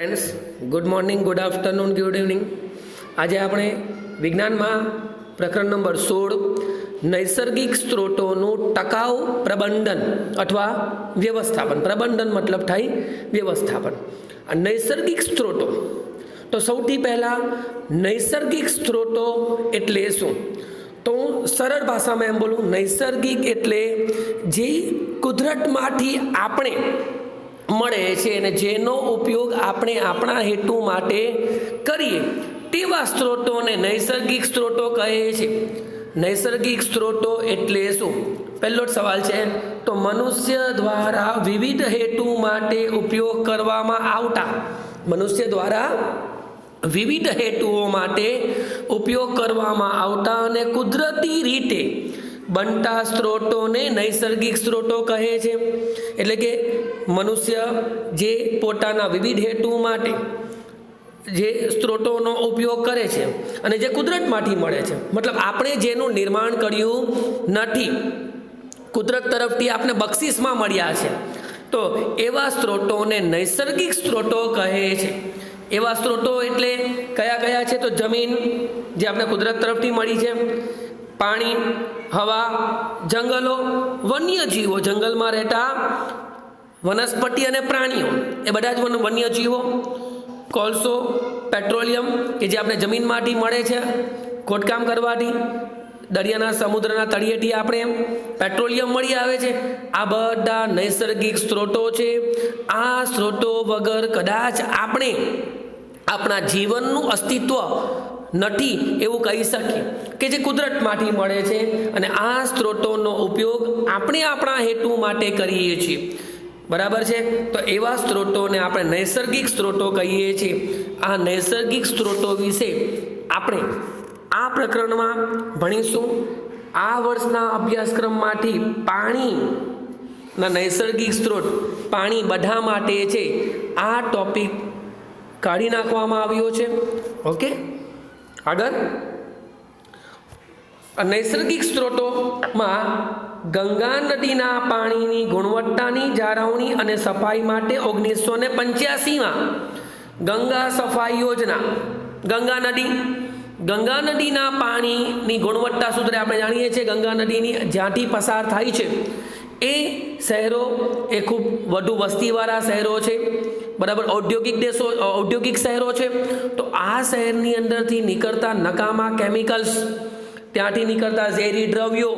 Friends good morning good afternoon good evening આજે આપણે વિજ્ઞાનમાં પ્રકરણ નંબર સોળ, નૈસર્ગિક સ્ત્રોતોનું ટકાઉ પ્રબંધન અથવા વ્યવસ્થાપન. પ્રબંધન મતલબ થાય વ્યવસ્થાપન. આ નૈસર્ગિક સ્ત્રોતો, તો સૌથી પહેલાં નૈસર્ગિક સ્ત્રોતો એટલે શું? તો હું સરળ ભાષામાં એમ બોલું, નૈસર્ગિક એટલે જે કુદરતમાંથી આપણે મળે છે અને જેનો ઉપયોગ આપણે આપણા હેતુ માટે કરીએ. તેવા સ્ત્રોતોને નૈસર્ગિક સ્ત્રોતો કહે છે. નૈસર્ગિક સ્ત્રોતો એટલે શું? પહેલો જ સવાલ છે, તો મનુષ્ય દ્વારા વિવિધ હેતુ માટે ઉપયોગ કરવામાં આવતા મનુષ્ય દ્વારા વિવિધ હેતુઓ માટે ઉપયોગ કરવામાં આવતા અને કુદરતી રીતે બનતા સ્ત્રોતોને નૈસર્ગિક સ્ત્રોતો કહે છે. એટલે કે મનુષ્ય જે પોતાના વિવિધ હેતુ માટે જે સ્ત્રોતોનો ઉપયોગ કરે છે અને જે કુદરતમાંથી મળે છે. મતલબ આપણે જેનું નિર્માણ કર્યું નથી, કુદરત તરફથી આપણે બક્ષિસમાં મળ્યા છે. તો એવા સ્ત્રોતોને નૈસર્ગિક સ્ત્રોતો કહે છે. એવા સ્ત્રોતો એટલે કયા કયા છે? તો જમીન જે આપણે કુદરત તરફથી મળી છે. પાણી, હવા, જંગલો, વન્યજીવો જંગલમાં રહેતા વનસ્પતિ અને પ્રાણીઓ. એ બધા જ વન- વન્યજીવો. કોલસો, પેટ્રોલિયમ, કે જે આપણે જમીનમાંથી મળે છે, ખોદકામ કરવાથી, દરિયાના સમુદ્રના તળિયેથી આપણે પેટ્રોલિયમ મળી આવે છે. આ બધા નૈસર્ગિક સ્ત્રોતો છે. આ સ્ત્રોતો વગર કદાચ આપણે આપણા જીવનનું અસ્તિત્વ નથી એવું કહી શકીએ કે જે કુદરતમાંથી મળે છે અને આ સ્ત્રોતોનો ઉપયોગ આપણે આપણા હેતુ માટે કરીએ છીએ. બરાબર છે? તો એવા સ્ત્રોતોને આપણે નૈસર્ગિક સ્ત્રોતો કહીએ છીએ. આ નૈસર્ગિક સ્ત્રોતો વિશે આપણે આ પ્રકરણમાં ભણીશું. આ વર્ષના અભ્યાસક્રમમાંથી પાણીના નૈસર્ગિક સ્ત્રોત, પાણી બધા માટે છે. આ ટોપિક કાઢી નાખવામાં આવ્યો છે. ઓકે? આગળ નૈસર્ગિક સ્ત્રોતોમાં ગંગા નદીના પાણીની ગુણવત્તાની જાળવણી અને સફાઈ માટે ઓગણીસો ને પંચ્યાસીમાં ગંગા સફાઈ યોજના. ગંગા નદી. ગંગા નદીના પાણીની ગુણવત્તા સુધરે આપણે જાણીએ છીએ ગંગા નદીની જ્યાંથી પસાર થાય છે. એ શહેરો એ ખૂબ વધુ વસ્તીવાળા શહેરો છે. બરાબર, ઔદ્યોગિક દેશો, ઔદ્યોગિક શહેરો છે. તો આ શહેરની અંદરથી નીકળતા નકામા કેમિકલ્સ ત્યાંથી નીકળતા ઝેરી દ્રવ્યો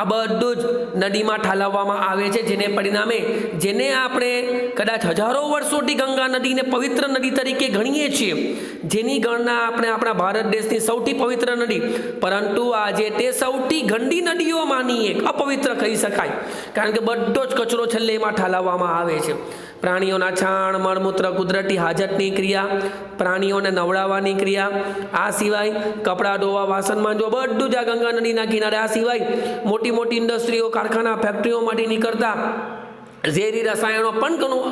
આ બધું જ નદીમાં ઠાલવવામાં આવે છે, જેને પરિણામે જેને આપણે કદાચ હજારો વર્ષોથી ગંગા નદીને પવિત્ર નદી તરીકે ગણીએ છીએ, જેની ગણના આપણે આપણા ભારત દેશની સૌથી પવિત્ર નદી. પરંતુ આજે તે સૌથી ગંદી નદીઓમાંની એક અપવિત્ર કહી શકાય, કારણ કે બધો જ કચરો છેલ્લે એમાં ઠાલવવામાં આવે છે. પ્રાણીઓના છાણ, મળમૂત્ર, કુદરતી હાજતની ક્રિયા, પ્રાણીઓને નવડાવવાની ક્રિયા, આ સિવાય કપડાં ધોવા, વાસણમાં જો બધું જ આ ગંગા નદીના કિનારે. આ સિવાય મોટી મોટી ઇન્ડસ્ટ્રીઓ, કારખાના ફેક્ટરીઓમાંથી નીકળતા ઝેરી રસાયણો પણ ઘણું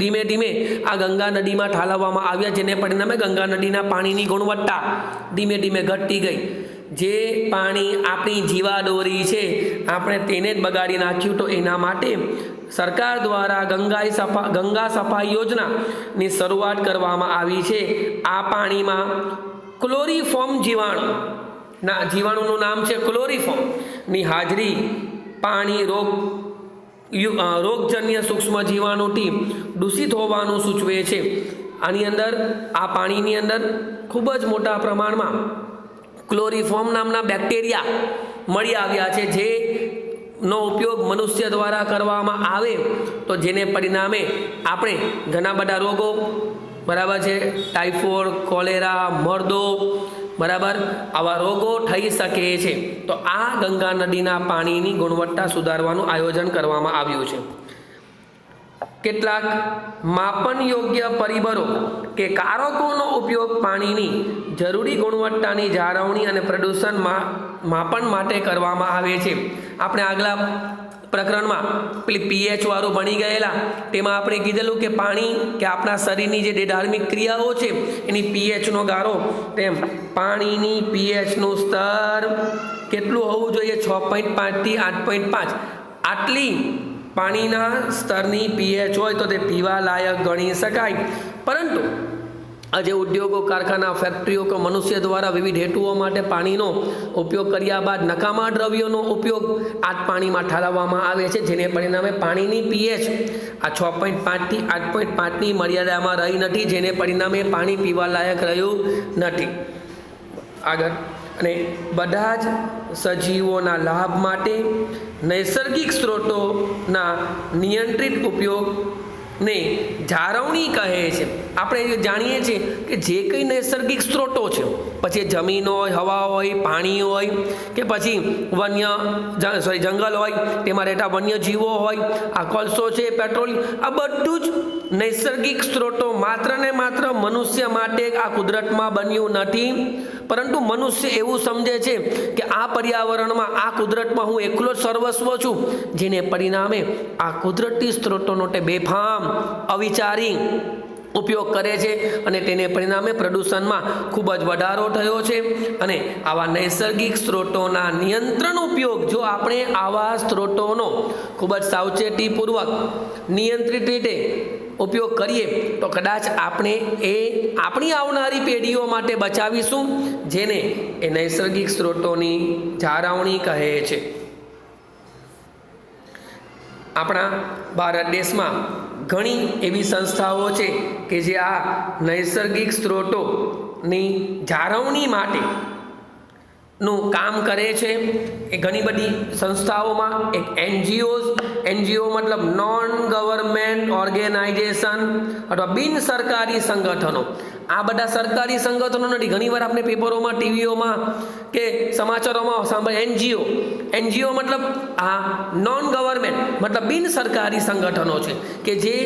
ધીમે ધીમે આ ગંગા નદીમાં ઠાલવવામાં આવ્યા, જેને પરિણામે ગંગા નદીના પાણીની ગુણવત્તા ધીમે ધીમે ઘટતી ગઈ. જે પાણી આપણી જીવાદોરી છે, આપણે તેને જ બગાડી નાખ્યું તો એના માટે સરકાર દ્વારા ગંગાઈ સફા, ગંગા સફાઈ યોજનાની શરૂઆત કરવામાં આવી છે. આ પાણીમાં ક્લોરીફોર્મ જીવાણુ ના, જીવાણુનું નામ છે ક્લોરીફોર્મની હાજરી પાણી, રોગ રોગજન્ય સૂક્ષ્મ જીવાણુથી દૂષિત હોવાનું સૂચવે છે. આની અંદર, આ પાણીની અંદર ખૂબ જ મોટા પ્રમાણમાં ક્લોરીફોર્મ નામના બેક્ટેરિયા મળી આવ્યા છે, જે નો ઉપયોગ મનુષ્ય દ્વારા કરવામાં આવે તો જેને પરિણામે આપણે ઘણા બધા રોગો, બરાબર છે ટાઇફોઇડ કોલેરા, મરદો બરાબર? આવા રોગો થઈ શકે છે. તો આ ગંગા નદીના પાણીની ગુણવત્તા સુધારવાનું આયોજન કરવામાં આવ્યું છે. કેટલાક માપન યોગ્ય પરિબળો કે કારકોનો ઉપયોગ પાણીની જરૂરી ગુણવત્તાની જાળવણી અને પ્રદૂષણમાં માપન માટે કરવામાં આવે છે. આપણે આગલા પ્રકરણમાં પેલી પીએચ વાળું ભણી ગયેલા. તેમાં આપણે કીધેલું કે પાણી કે આપણા શરીરની જે ધાર્મિક ક્રિયાઓ છે, એની પીએચનો ગારો તેમ પાણીની પીએચનું સ્તર કેટલું હોવું જોઈએ? છ પોઈન્ટ પાંચથી આઠ પોઈન્ટ પાંચ. આટલી પાણીના સ્તરની પીએચ હોય તો તે પીવા લાયક ગણી શકાય. પરંતુ આજે ઉદ્યોગો, કારખાના ફેક્ટરીઓ કે મનુષ્ય દ્વારા વિવિધ હેતુઓ માટે પાણીનો ઉપયોગ કર્યા બાદ નકામા દ્રવ્યોનો ઉપયોગ આ પાણીમાં ઠાલવવામાં આવે છે, જેને પરિણામે પાણીની પીએચ આ છ પોઈન્ટ પાંચથી આઠ પોઈન્ટ પાંચની મર્યાદામાં રહી નથી, જેને પરિણામે પાણી પીવા લાયક રહ્યું નથી. આગળ. અને બધા જ સજીવોના લાભ માટે નૈસર્ગિક સ્ત્રોતોના નિયંત્રિત ઉપયોગને જાળવણી કહે છે. આપણે જાણીએ છીએ કે જે કંઈ નૈસર્ગિક સ્ત્રોતો છે, પછી જમીન હોય, હવા હોય, પાણી હોય, કે પછી વન્ય સોરી જંગલ હોય, તેમાં રહેતા વન્ય જીવો હોય, આ કોલસો છે પેટ્રોલ આ બધું જ નૈસર્ગિક સ્ત્રોતો માત્ર ને માત્ર મનુષ્ય માટે આ કુદરતમાં બન્યું નથી. પરંતુ મનુષ્ય એવું સમજે છે કે આ પર્યાવરણમાં, આ કુદરતમાં હું એકલો સર્વસ્વ છું, જેને પરિણામે આ કુદરતી સ્ત્રોતોનો તે બેફામ, અવિચારી ઉપયોગ કરે છે અને તેને પરિણામે પ્રદૂષણમાં ખૂબ જ વધારો થયો છે. અને આવા નૈસર્ગિક સ્ત્રોતોના નિયંત્રણ ઉપયોગ, જો આપણે આવા સ્ત્રોતોનો ખૂબ જ સાવચેતીપૂર્વક નિયંત્રિત રીતે ઉપયોગ કરીએ, તો કદાચ આપણે એ આપણી આવનારી પેઢીઓ માટે બચાવીશું, જેને એ નૈસર્ગિક સ્ત્રોતોની જાળવણી કહે છે. આપણા ભારત દેશમાં ઘણી એવી સંસ્થાઓ છે કે જે આ નૈસર્ગિક સ્ત્રોતોની જાળવણી માટે નું કામ કરે છે એ ઘણી બધી સંસ્થાઓમાં, એક એનજીઓ એનજીઓ મતલબ નોન ગવર્મેન્ટ ઓર્ગેનાઇઝેશન અથવા બિન સરકારી સંગઠનો. આ બધા સરકારી સંગઠનો નથી, ઘણીવાર આપણે પેપરોમાં, ટીવીઓમાં કે સમાચારોમાં સાંભળે, એનજીઓ. એનજીઓ મતલબ આ નોન ગવર્મેન્ટ મતલબ બિન સરકારી સંગઠનો છે કે જે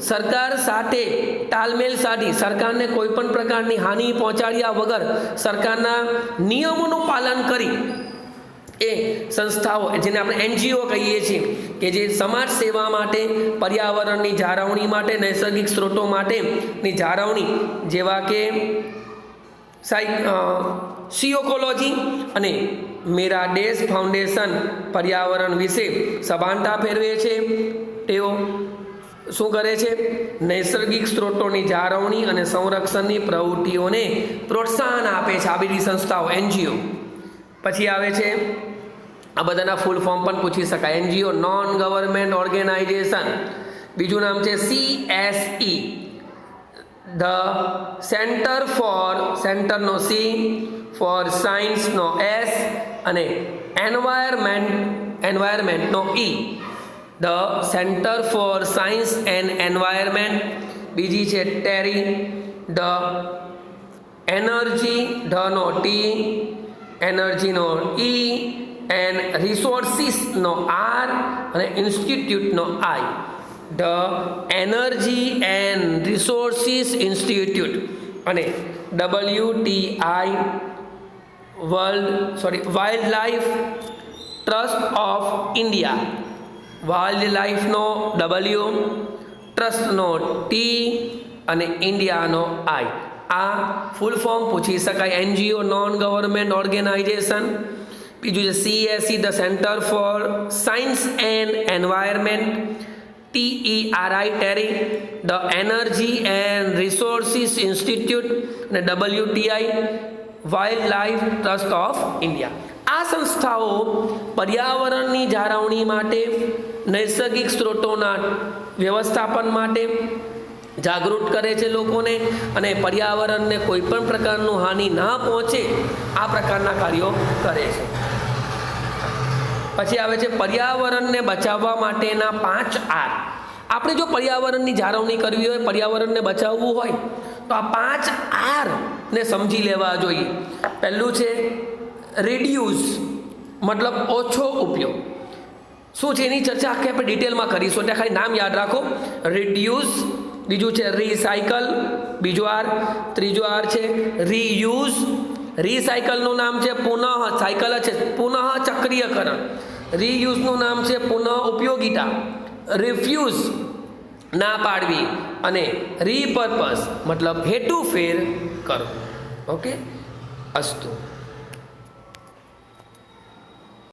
સરકાર સાથે તાલમેલ સાધી, સરકારને કોઈ પણ પ્રકારની હાનિ પહોંચાડ્યા વગર સરકારના નિયમોનું પાલન કરી એ સંસ્થાઓ, જેને આપણે એનજીઓ કહીએ છીએ, કે જે સમાજ સેવા માટે, પર્યાવરણની જાળવણી માટે, નૈસર્ગિક સ્ત્રોતો માટેની જાળવણી, જેવા કે સાઈ સિયોકોલોજી અને મેરા દેશ ફાઉન્ડેશન પર્યાવરણ વિશે સભાનતા ફેરવે છે. તેઓ શું કરે છે? નૈસર્ગિક સ્ત્રોતોની જાળવણી અને સંરક્ષણની પ્રવૃત્તિઓને પ્રોત્સાહન આપે છે આ બધી સંસ્થાઓ, એનજીઓ. પછી આવે છે, આ બધાના ફૂલ ફોર્મ પણ પૂછી શકાય. એનજીઓ નોન ગવર્મેન્ટ ઓર્ગેનાઇઝેશન બીજું નામ છે સીએસઈ ધ સેન્ટર ફોર સેન્ટરનો સી ફોર સાયન્સનો એસ અને environment એન્વાયરમેન્ટનો E the centre for science and environment. બીજી છે ટેરી ધ એનર્જી ધનો ટી એનર્જીનો ઈ, એન્ડ રિસોર્સિસનો આર અને ઇન્સ્ટિટ્યૂટનો I. The energy and resources institute. અને W T I world, sorry wildlife trust of India. Wild લાઈફનો W ટ્રસ્ટનો T અને ઇન્ડિયાનો આઈ આ ફૂલ ફોર્મ પૂછી શકાય. એનજીઓ નોન ગવર્મેન્ટ ઓર્ગેનાઇઝેશન બીજું છે CSC the centre for science and environment T E R I TERI the energy and resources institute અને W T I wildlife trust of India આ સંસ્થાઓ પર્યાવરણની જાળવણી માટે, નૈસર્ગિક સ્ત્રોતોના વ્યવસ્થાપન માટે જાગૃત કરે છે લોકોને અને પર્યાવરણને કોઈ પણ પ્રકારનું હાનિ ના પહોંચે, આ પ્રકારના કાર્યો કરે છે. પછી આવે છે પર્યાવરણને બચાવવા માટેના પાંચ આર. આપણે જો પર્યાવરણની જાળવણી કરવી હોય, પર્યાવરણને બચાવવું હોય, તો આ પાંચ આર ને સમજી લેવા જોઈએ. પહેલું છે રિડ્યુસ મતલબ ઓછો ઉપયોગ. શું છે એની ચર્ચા આખી આપણે ડિટેલમાં કરીશું. એટલે ખાલી નામ યાદ રાખો. રિડ્યુસ બીજું છે રિસાયકલ બીજો આર ત્રીજો આર છે રીયુઝ રિસાયકલનું નામ છે પુનઃ સાયકલ છે. પુનઃ ચક્રિયકરણ. રીયુઝનું નામ છે પુનઃ ઉપયોગિતા. રિફ્યુઝ ના પાડવી. અને રીપર્પઝ મતલબ હેતુ ફેર કરો ઓકે અસ્તુ.